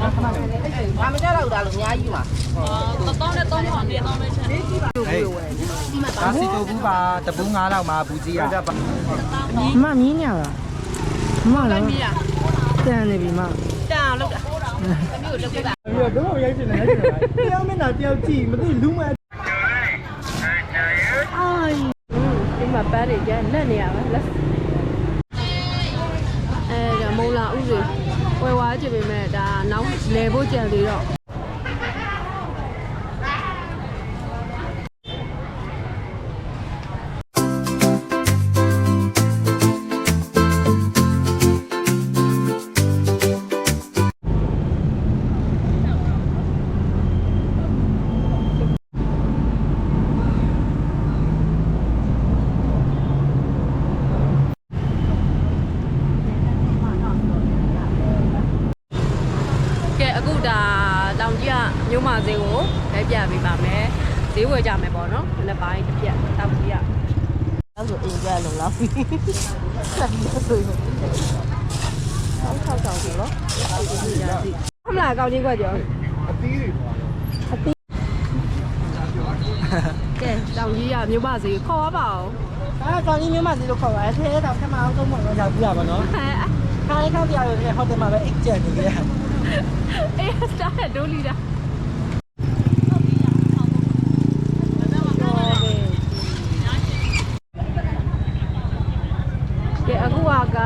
ဘာမကြတော့တာလို့အများကြီးမှာတောင်းနဲ့တောင်းပါနေတောင်းမဲချင်ဟေးဒါစီတိုဘူးပါတပူးငါးလောက်မှာဘူးကြီးอ่ะမမင်းညာလားမမလားမီးရတန်နေပြီမတန်အောင်လုပ်တာတမျိုးလုပ်ခဲ့တာပြီးတော့တော့ရိုက်ချင်တယ်ရိုက်ချင်တယ်တယောက်မျက်နှာတယောက်ကြည့်မသိလူမဲ့အိုင်းဒီမှာပန်းတွေကျလက်နေရပါလက်အဲဒါမုံလာဥတွေဝယ်ဝါကြည့်ပေမဲ့ဒါ နောက်လဲဖို့ကြံ အခုဒါတောင်ကြီးကမြို့မဈေးကိုလိုက်ပြပေးပါမယ်ဈေးဝယ်ကြမယ်ပေါ့နော်နှစ်ပိုင်းတစ်ပြက်တောင်ကြီးကအဲ့ဆိုအိမ်ကြလုံလောက်ပြီဆက်ပြီးဆိုရင်ဆောင်းဆောင်းဆောင်းပြီနော်ဖမလားကောင်းကြီးကွက်ကြောအသီးတွေကဲတောင်ကြီးကမြို့မဈေးခေါ်ပါအောင်အဲကောင်းကြီးမျိုးမစီလို့ခေါ်ပါတယ်ထဲတော့ခမအောင်ဆုံးမလို့ရောက်ပြရပါနော်ဟဲ့ခိုင်းခောက်ပြရတယ်ဟိုတယ်မှာပဲအိတ်ကျန်နေကြတယ် အေးစတားဒိုလီတာကဲအခုက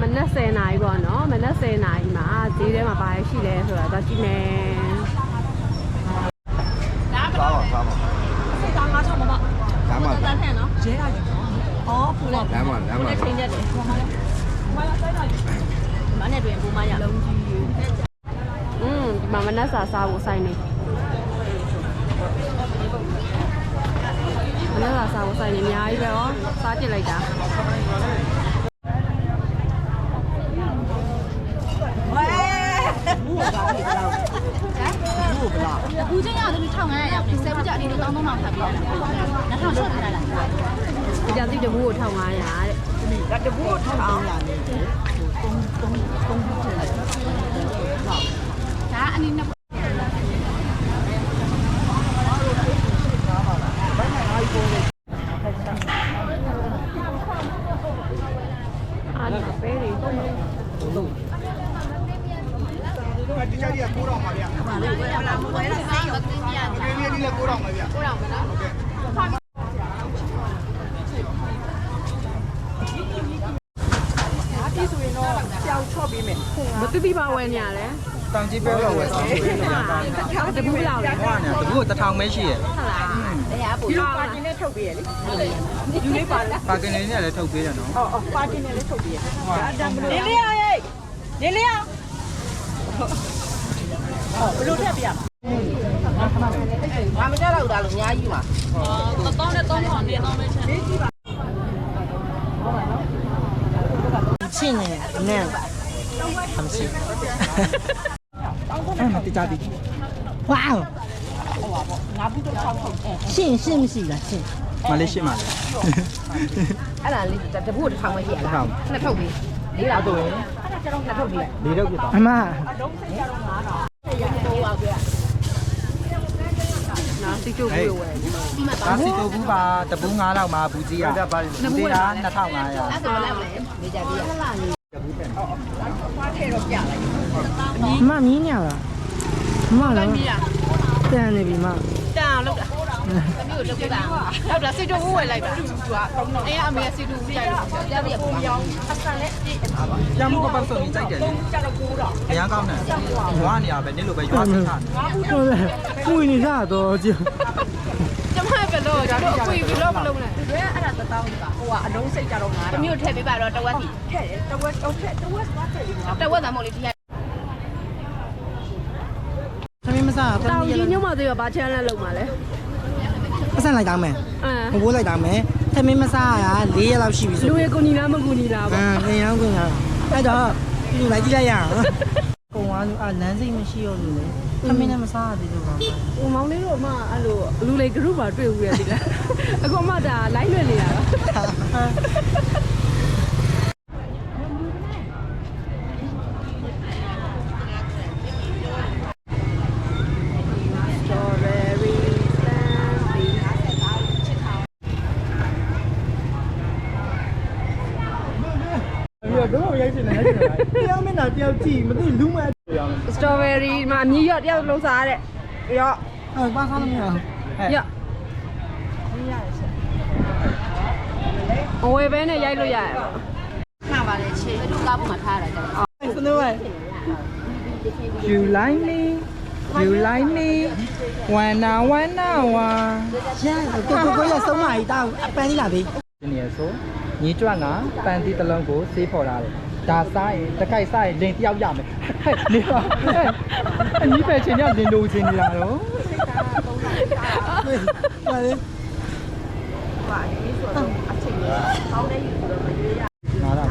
မနက်10နာရီပေါ့နော်မနက်10နာရီမှာဈေးထဲမှာဘာရှိလဲဆိုတာသွားကြည့်မယ်စားပါစားပါစိတ်သားငါးချောင်းမမလမ်းမှာတန်းထန်နော်ရဲရည်အော်ဖူလဲလမ်းမှာလမ်းမှာချိန်ရက်တယ်မနဲ့တွင်ဘူမရလုံးကြီးอืมဒီ မှာမနက်စာစားဖို့ဆိုင်နေမနက်စာစားဖို့ဆိုင်နေအများကြီးပဲရောစားပြစ်လိုက်တာအခုချင်းရတော့1500ရအောင်ဆယ်ဘူးကြအနေနဲ့1300ထပ်ပေးရတာ2000ချော့ထားလိုက်လားကြာစီတဘူးကို1500တဲ့ဒါတဘူးကို1500လေ3 3 3 မသိပြပါဝယ်ညာလဲ တွေဒီကြကြီးက9တောင်ပါဗျာဘာလို့လဲလာမဝဲလားစေးရောသိပြရဒီနေ့ဒီလည်း9တောင်ပါဗျာကိုတော့မနော်မသိသိပါဝယ်နေရလဲတောင်ကြီးပဲတော့ဝယ်စားတယ်တဘူးလောက်လေဟောနေတပူးတထောင်ပဲရှိရဟုတ်လားတရားပူဒီလိုပါတင်နဲ့ထုတ်ပေးရလေယူလေးပါလားပါကင်လေးနဲ့လည်းထုတ်ပေးတယ်နော်ပါတင်နဲ့လည်းထုတ်ပေးရလင်းလေးအောင်ရေးလင်းလေးအောင်ဘယ်လိုထက်ပြရဘာမကြတော့တာလို့အများကြီးမှာတောင်းနဲ့တောင်းပါနေတောင်းမဲချင်ချင်းနေနဲ့မရှိ အဲ့မတိကြပြီဝေါငါဘူးတော့ထောက်ထောက်ရှင်းရှင်းမရှိလားရှင်းမလေးရှိမှလည်းအဲ့ဒါလေးတဘူးတစ်ထောင်ပဲရှိရတစ်ထောလားင်နှစ်ထုတ်ပြီလေးလားဆိုရင်နှစ်ထုတ်ပြီလေးတော့ပြတော့အမနော်စီချိုဘူးဝယ်ဒါစီတိုဘူးပါတပူးငါးလောက်မှာဘူးကြီးอ่ะဘူးကြီးက2500အဲ့ဒါလည်းနေကြပြီမမင်းညာလားမမလား မီးရတန်နေပြီမတန်အောင်လုပ်တာတမျိုးလုပ်ခဲ့တာဟုတ်တာစီချိုဘူးဝယ်လိုက်ပါသူကအေးအမေစီတူကြိုက်လို့ပြပြပုံရောင်းအဆန်နဲ့ဒီရမှုကပတ်စုံကြီးကြိုက်တယ်လေမရကောင်းတယ်ရွာနေရပဲနင်းလိုပဲရွာစခါနေဟုတ်လေကိုင်းနေစားတော့ကြည့်ကျမပဲလို့ဒါတော့အကွေပြီးလို့မလုပ်နဲ့တွဲအဲ့ဒါတောင်းပါဟိုကအလုံးစိတ်ကြတော့ငါတမျိုးထည့်ပေးပါတော့တဝက်စီထက်တယ်တဝက်တော့ထက်တဝက်သွားထက်ပြီးငါတဝက်သာမဟုတ်လေဒီက သ မီးမစားတောင်ကြီးညမသေးရဘာချမ်းလဲလုပ်မှာလဲပတ်စံလိုက်တောင်းမယ်အမ်ဘိုးလိုက်တောင်းမယ်သမီးမစားရ၄ရက်လောက်ရှိပြီဆိုလူရကိုညီလားမကူညီလားအပေါ့မ်နေအောင်ကွင်ရအဲ့တော့ဒီလိုက်ကြည့်လိုက်ရအောင်ကုံသွားလို့အလမ်းစိတ်မရှိရောလို့လေသမီးနဲ့မစားရသေးလို့ပါဟိုမောင်လေးတို့အမအဲ့လိုလူလေ group မှာတွေ့ဦးရတယ်ဒီလားအခုအမဒါ live လွှင့်နေတာတော့ ကြည့်မသိလူမဲ့စတော်ဘယ်ရီမှာအမြည်ရော့တယောက်လုံးစားတဲ့ရော့အဲဘာစားလို့မရဘူးရော့အဝယ်ပဲနဲ့ရိုက်လို့ရတယ်ပေါ့မှန်ပါတယ်ချေသူကားပေါ်မှာထားရတာကြောင့်စနိုးဝဲ You like me You like me wanna wanna wa ရကိုကိုကိုရဆုံးမကြီးတောင်းအပန်းလေးလာပြီဒီနေရာဆိုညီကျွတ်ကပန်တီတစ်လုံးကိုစေးဖော်လာတယ် ဒါစားရင်တခိုက်စားရင်လင်တယောက်ရမယ်ဟဲ့နေပါဟဲ့အညီပဲချင်းရောက်လင်လိုချင်နေတာတော့ဟာလေနားလား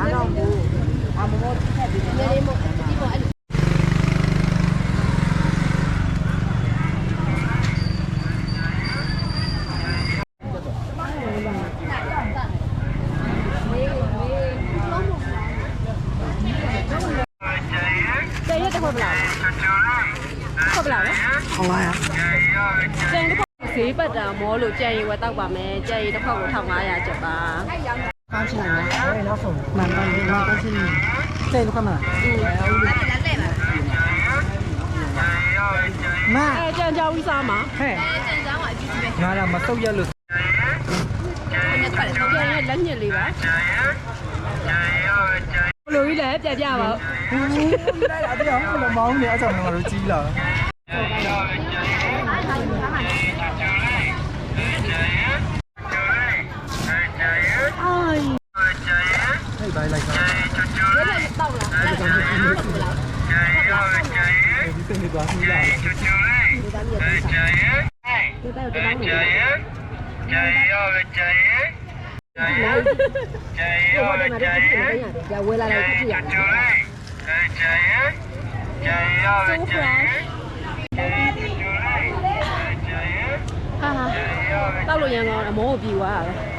ကျန်ရက်တစ်ခွက်ပလားခွက်ပလားလဲ ဟောလာရ ကျန်တစ်ခွက်ဈေးပတ် တာမောလို့ကြံရီဝယ်တောက်ပါမယ်ကြံရီတစ်ခွက်ကို1500ကျပ်ပါကောင်းချင်တယ်အဲနောက်ဆုံးမှန်ပါပြီငါကောင်းချင်တယ်စိတ်လောက်ခမလားမအဲကြံကြောင်းကြီးစားမှာဟဲ့ငါလာမစုပ်ရလို့ကြံရက်လက်ညစ်လေးပါဘလိုကြီးလဲပြပြပါဦးလိုက်တာတရားမမောင်းနေအဆောင်ငါတို့ကြီးလာဟဲ့ဘိုင်လိုက်တာ တောက်လား ဒီစနေသွားစီလာဒီတိုင်းတော့တောင်းနေတယ်ဟိုတယ်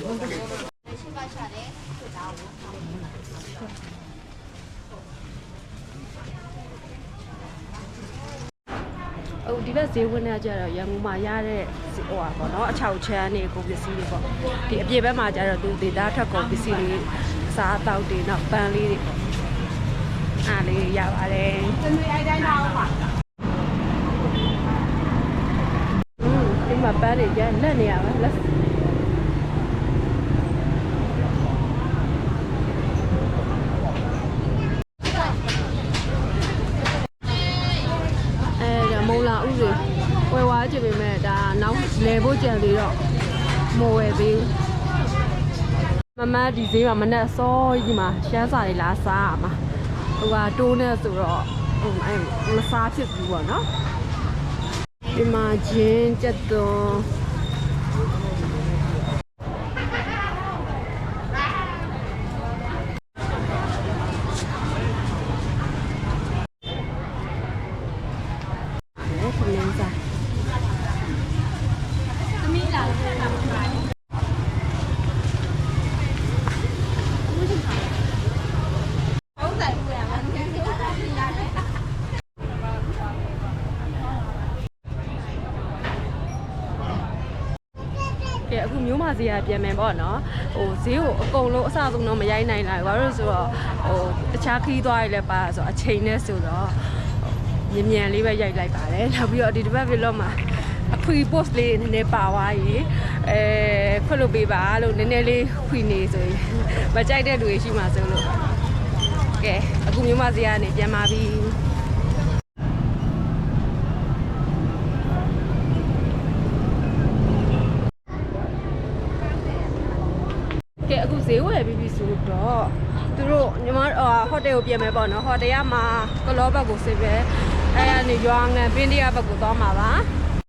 င်လေးရှိတယ်ဈေးထဲမှာအဲ့တော့သမီးဗာရချင်နော်ဟိုဒီဘက်ဈေးဝင်နေကြတော့ရန်ကုန်မှာရတဲ့ဟိုဟာပေါ့နော်အချောက်ချမ်းနေကုန်ပစ္စည်းတွေပေါ့ဒီအပြင်ဘက်မှာကျတော့သူဒေတာထွက်ကုန်ပစ္စည်းတွေအစားအသောက်တွေနောက်ပန်းလေးတွေပေါ့အားလေးရပါတယ်တမီအိုင်တိုင်းတော့ပါဒီမှာပန်းတွေကျလက်နေရပါလက်အဲဒါမုံလာဥတွေဝယ်သွားကြည့်ပေမဲ့ဒါနောက်လဲ ဖို့ကြံသေးတော့မဝယ်သေးဘူးမမဒီဈေးမှာမနဲ့စောကြီးမှာရှမ်းစာတွေလာစားရမှာဟိုကတိုးနေဆိုတော့ဟိုအဲမစားဖြစ်ဘူးပေါ့နော်ဒီမှာဂျင်းကြက်သွန်နဲ့ခင်းစားကဲ အခုမျိုးမဈေးကပြန်မယ်ပေါ့နော်ဟိုဈေးကိုအကုန်လုံးအစဆုံးတော့မရိုက်နိုင်လိုက်ဘာလို့လဲဆိုတော့ဟိုတခြားခီးသွားရလဲပါဆိုတော့အချိန်နဲ့ဆိုတော့မြမြန်မြန်လေးပဲရိုက်လိုက်ပါတယ်နောက်ပြီးတော့ဒီတစ်ပတ်ဗီလော့မှာအခွေ post လေးနည်းနည်းပါသွားရေအဲခွတ်လို့ပေးပါလို့နည်းနည်းလေးခွေနေဆိုရင်မကြိုက်တဲ့လူတွေရှိမှဆိုလို့ကဲအခုမျိုးမစရာကနေပြန်มาပြီကဲအခုဈေးဝယ် ပြီးပြီဆိုတော့သူတို့ညီမဟဟိုတယ်ကိုပြင်မယ်ပေါ့နော်ဟိုတယ်ကမှာကလောဘက်ကိုစစ်ပဲအဲကနေရွာငံပင်းတရဘက်ကိုသွားမှာပါ